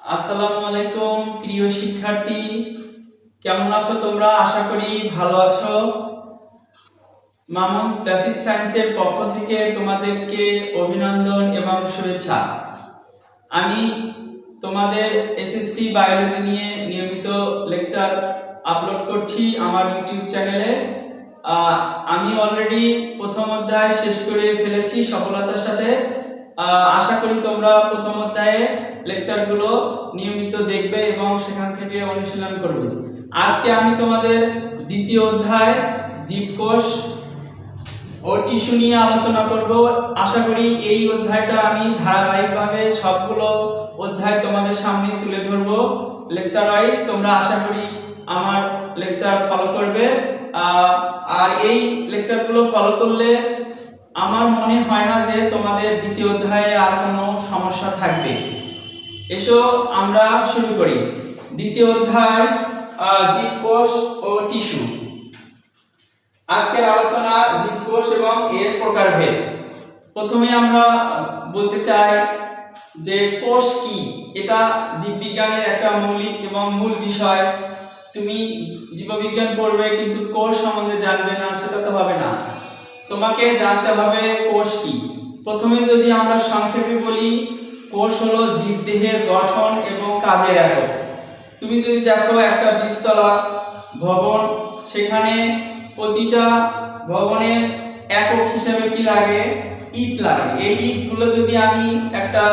আসসালামু আলাইকুম, প্রিয় শিক্ষার্থী। কেমন আছো তোমরা? আশা করি ভালো আছো। মামুন বেসিক সায়েন্সের পক্ষ থেকে তোমাদেরকে অভিনন্দন এবং শুভেচ্ছা। আমি তোমাদের এসএসসি বায়োলজি নিয়ে নিয়মিত লেকচার আপলোড করছি আমার ইউটিউব চ্যানেলে আমি অলরেডি প্রথম অধ্যায় শেষ করে ফেলেছি সফলতার সাথে। আশা করি তোমরা প্রথম অধ্যায়ে লেকচারগুলো নিয়মিত দেখবে এবং সেখান থেকে অনুশীলন করবে। আজকে আমি তোমাদের দ্বিতীয় অধ্যায়, জীবকোষ ও টিস্যু নিয়ে আলোচনা করব। আশা করি এই অধ্যায়টা আমি ধারাবাহিকভাবে সবগুলো অধ্যায় তোমাদের সামনে তুলে ধরবো। লেকচার ওয়াইজ তোমরা আশা করি আমার লেকচার ফলো করবে। আর এই লেকচারগুলো ফলো করলে আমার মনে হয় না যে তোমাদের দ্বিতীয় অধ্যায়ে আর কোনো সমস্যা থাকবে। এসো, আমরা শুরু করি। দ্বিতীয় অধ্যায় জীবকোষ ও টিস্যু। আজকের আলোচনা জীবকোষ এবং এর প্রকারভেদ। প্রথমে আমরা বলতে চাই যে কোষ কি? এটা জীববিজ্ঞানের একটা মৌলিক এবং মূল বিষয়। তুমি জীববিজ্ঞান পড়বে, কিন্তু কোষ সম্বন্ধে জানবে না, সেটা তো হবে না। তোমাকে জানতে হবে কোষ কি। প্রথমে যদি আমরা সংক্ষেপে বলি কোষ হলো জীবদেহের গঠন এবং কাজের একক। তুমি যদি দেখো একটা বিস্তলা ভবন সেখানে প্রতিটা ভবনের একক হিসেবে কি লাগে? ইট লাগে। এই ইটগুলো যদি আমি একটা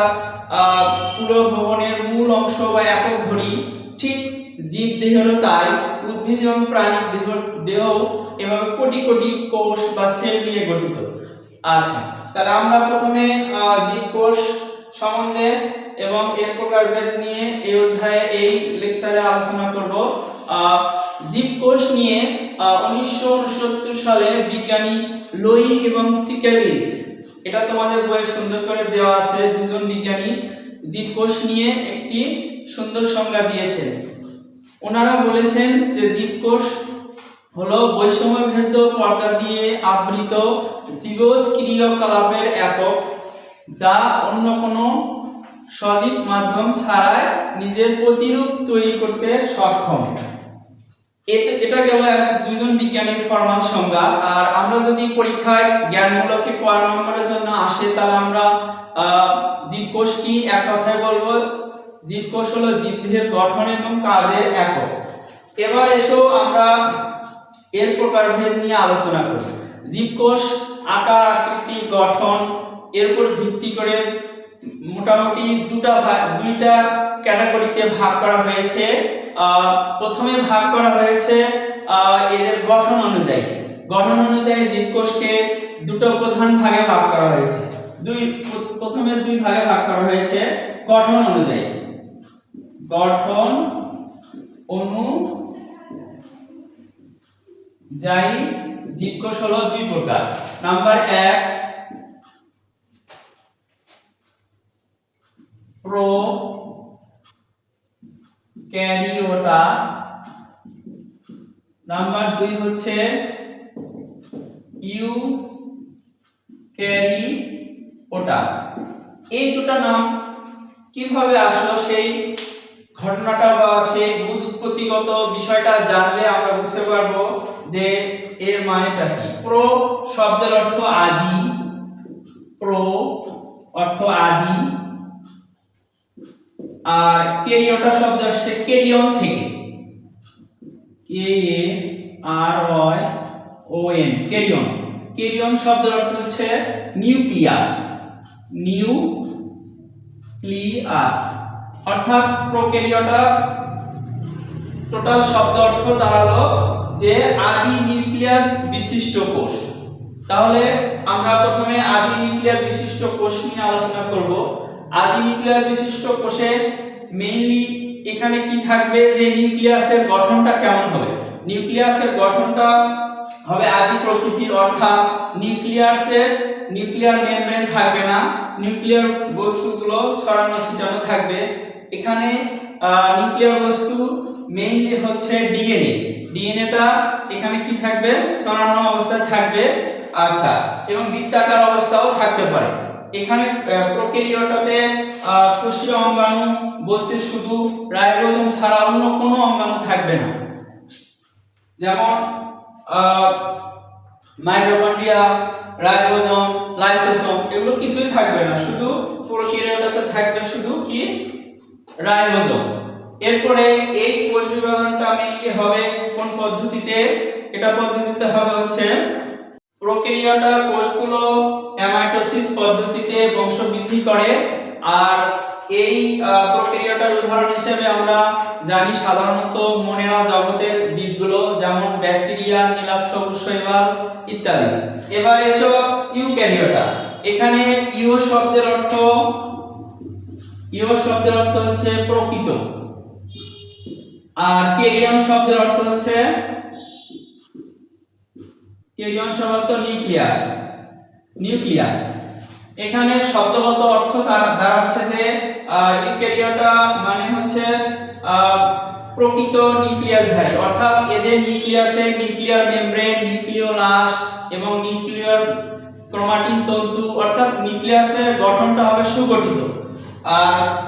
পুরো ভবনের মূল অংশ বা একক ধরি ঠিক জীব দেহেরও তাই। উদ্ভিদ এবং প্রাণীর দেহ দেহ এভাবে কোটি কোটি কোষ বা সেল নিয়ে গঠিত। আচ্ছা তাহলে আমরা প্রথমে আহ, জীবকোষ সম্বন্ধে এবং এর প্রকারভেদ নিয়ে এই অধ্যায়ে এই লেকচারে আলোচনা করব। আহ, জীবকোষ নিয়ে উনিশশো সালে বিজ্ঞানী লোই এবং সিকেরিস এটা তোমাদের বইয়ে সুন্দর করে দেওয়া আছে দুজন বিজ্ঞানী জীবকোষ নিয়ে একটি সুন্দর সংজ্ঞা দিয়েছেন ওনারা বলেছেন যে জীবকোষ হলো বৈষম্যভেদ পর্দা দিয়ে আবৃত জীবস ক্রিয়াকলাপের একক। যা অন্য কোনো সজীব মাধ্যম ছাড়াই নিজের প্রতিরূপ তৈরি করতে সক্ষম। এতে, এটা গেল দুজন বিজ্ঞানীর ফর্মাল সংজ্ঞা। আর আমরা যদি পরীক্ষায় জ্ঞানমূলকে পয়েন্ট নম্বরের জন্য আসে, তাহলে আমরা জীবকোষ কি এক কথায় বলব? জীবকোষ হলো জীবদেহের গঠন এবং কাজের একক। এবার এসো আমরা এর প্রকারভেদ নিয়ে আলোচনা করি। জীবকোষ, আকার, আকৃতি, গঠন এর উপর ভিত্তি করে মোটামুটি দুটা দুইটা ক্যাটাগরিতে ভাগ করা হয়েছে। প্রথমে ভাগ করা হয়েছে এদের গঠন অনুযায়ী। গঠন অনুযায়ী জীবকোষকে দুটো প্রধান ভাগে ভাগ করা হয়েছে। দুই, প্রথমে দুই ভাগে ভাগ করা হয়েছে গঠন অনুযায়ী। গঠন অনুযায়ী জীবকোষ হলো দুই প্রকার। নাম্বার এক প্রো ক্যারিওটা নাম্বার দুই হচ্ছে ইউ ক্যারি ওটা এই দুটো নাম কীভাবে আসলো, সেই ঘটনাটা বা সেই বুধ উৎপত্তিগত বিষয়টা জানলে আমরা বুঝতে পারব যে এর মানেটা কি। প্রো শব্দের অর্থ আদি। প্রো অর্থ আদি। আর কেরিওটা শব্দ আসছে কেরিয়ন থেকে। কে এ আর ওয়াই ও এন কেরিয়ন। কেরিয়ন শব্দের অর্থ হচ্ছে নিউক্লিয়াস। নিউক্লিয়াস। অর্থাৎ প্রোক্যারিওটা, টোটাল শব্দ অর্থ দাঁড়াল যে আদি নিউক্লিয়াস বিশিষ্ট কোষ। তাহলে আমরা প্রথমে আদি নিউক্লিয়ার বিশিষ্ট কোষ নিয়ে আলোচনা করব। আদি নিউক্লিয়ার বিশিষ্ট কোষে মেইনলি এখানে কি থাকবে যে নিউক্লিয়াসের গঠনটা কেমন হবে? নিউক্লিয়াসের গঠনটা হবে আদি প্রকৃতির, অর্থাৎ নিউক্লিয়াসের নিউক্লিয়ার মেমব্রেন থাকবে না, নিউক্লিয়ার বস্তুগুলো ছড়ানো ছিটানো থাকবে। এখানে নিউক্লিয়ার বস্তু মেইনলি হচ্ছে ডিএনএ। ডিএনএটা এখানে কি থাকবে? ছড়ানো অবস্থায় থাকবে। আচ্ছা এবং বৃত্তাকার অবস্থাও থাকতে পারে। এখানে প্রোক্যারিওটাতে কোষীয় অঙ্গাণু বলতে শুধু রাইবোজোম ছাড়া অন্য কোনো অঙ্গাণু থাকবে না। যেমন মাইটোকন্ড্রিয়া, রাইবোজোম, লাইসোসোম, এগুলো কিছুই থাকবে না। শুধু প্রোক্যারিওটাতে থাকবে শুধু কি? রাইবোজোম। এরপরে এই কোষ বিভাজনটা মেইনলি হবে? কোন পদ্ধতিতে? এটা পদ্ধতিতে হবে হচ্ছে প্রোক্যারিওটার কোষগুলো অ্যামাইটোসিস পদ্ধতিতে বংশবৃদ্ধি করে। আর এই প্রোক্যারিওটার উদাহরণ হিসেবে আমরা জানি সাধারণত মনেরা জগতের জীবগুলো, যেমন ব্যাকটেরিয়া, নীলাভ শৈবাল ইত্যাদি। এবার এসো ইউক্যারিওটা। এখানে ইউ শব্দের অর্থ, ইউ শব্দের অর্থ হচ্ছে প্রকৃত। আর কেরিয়ন শব্দের অর্থ হচ্ছে কেরিয়ন শব্দ নিউক্লিয়াস। নিউক্লিয়াস। এখানে শব্দগত অর্থ দাঁড়া- দাঁড়াচ্ছে যে ইউক্যারিওটা মানে হচ্ছে প্রকৃত নিউক্লিয়াসধারী। অর্থাৎ এদের নিউক্লিয়াসে নিউক্লিয়ার মেমব্রেন নিউক্লিওলাস এবং নিউক্লিয়ার ক্রোমাটিন তন্তু, অর্থাৎ নিউক্লিয়াসের গঠনটা হবে সুগঠিত। আর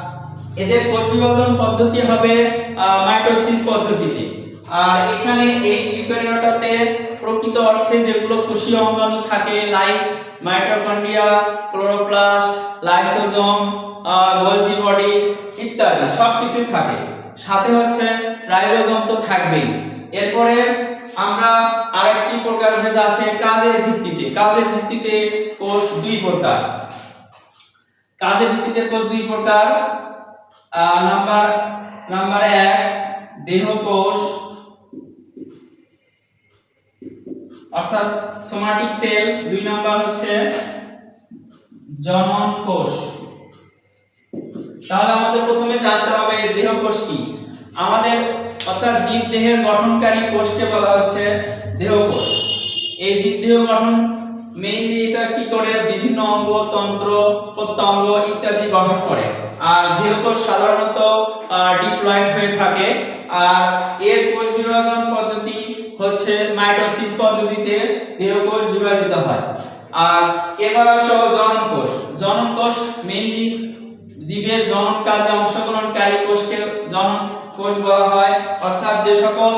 এদের কোষ বিভাজন পদ্ধতি হবে মাইটোসিস পদ্ধতিতে। আর এখানে এই ইউক্যারিওটাতে প্রকৃত অর্থে যেগুলো কোষীয় অঙ্গাণু থাকে like mitochondria chloroplast lysosome Golgi body ইত্যাদি সব কিছুই থাকে। সাথে হচ্ছে রাইবোজোম তো থাকবেই। এরপরে আমরা আরেকটি প্রকার ভেদ আছে কাজের ভিত্তিতে। কাজের ভিত্তিতে কোষ দুই প্রকার। কাজের ভিত্তিতে কোষ দুই প্রকার। নাম্বার নাম্বার এক দেহ কোষ অর্থাৎ সোমাটিক সেল দুই নাম্বার হচ্ছে জনন কোষ। তাহলে আমাদের প্রথমে জানতে হবে দেহ কোষ আমাদের অর্থাৎ জীব দেহের গঠনকারী কোষকে বলা হচ্ছে দেহ কোষ। এই জীব দেহ গঠন মেইনলি এটা কি করে? বিভিন্ন অঙ্গ, তন্ত্র, প্রত্যঙ্গ ইত্যাদি গঠন করে। আর দেহকোষ সাধারণত ডিপ্লয়েড হয়ে থাকে। আর এর কোষ বিভাজন পদ্ধতি হচ্ছে মাইটোসিস পদ্ধতিতে দেহকোষ বিভাজিত হয়। আর এবার আসো জনন কোষ। জনন কোষ মেইনলি জীবের জনন কাজে অংশগ্রহণকারী কোষকে জনন কোষ বলা হয়। অর্থাৎ যে সকল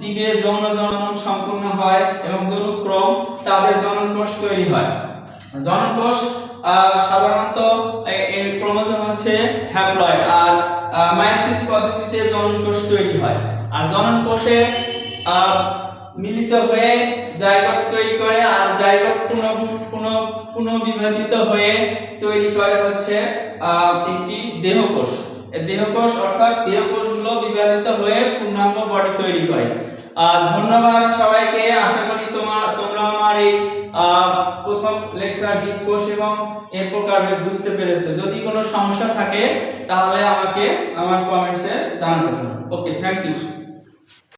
জীবের যৌন জনন সম্পূর্ণ হয় এবং যৌনক্রম তাদের জনন কোষ তৈরি হয়। জনন কোষ সাধারণত এর ক্রোমোজোম হচ্ছে হ্যাপ্লয়েড আর মায়োসিস পদ্ধতিতে জনন কোষ তৈরি হয়। আর জনন কোষে মিলিত হয়ে জাইগোট তৈরি করে, আর জাইগোট পুনঃ পুনঃবিভাজিত হয়ে তৈরি করে হচ্ছে একটি দেহকোষ। দেহকোষ অর্থাৎ দেহকোষগুলো বিভাজিত হয়ে পূর্ণাঙ্গ বডি তৈরি করে। আর ধন্যবাদ সবাইকে। আশা করি তোমার তোমরা আমার এই প্রথম লেকচার জীবকোষ এবং এর প্রকার বুঝতে পেরেছ। যদি কোনো সমস্যা থাকে, তাহলে আমাকে আমার কমেন্টসে জানাতে পারো ওকে থ্যাংক ইউ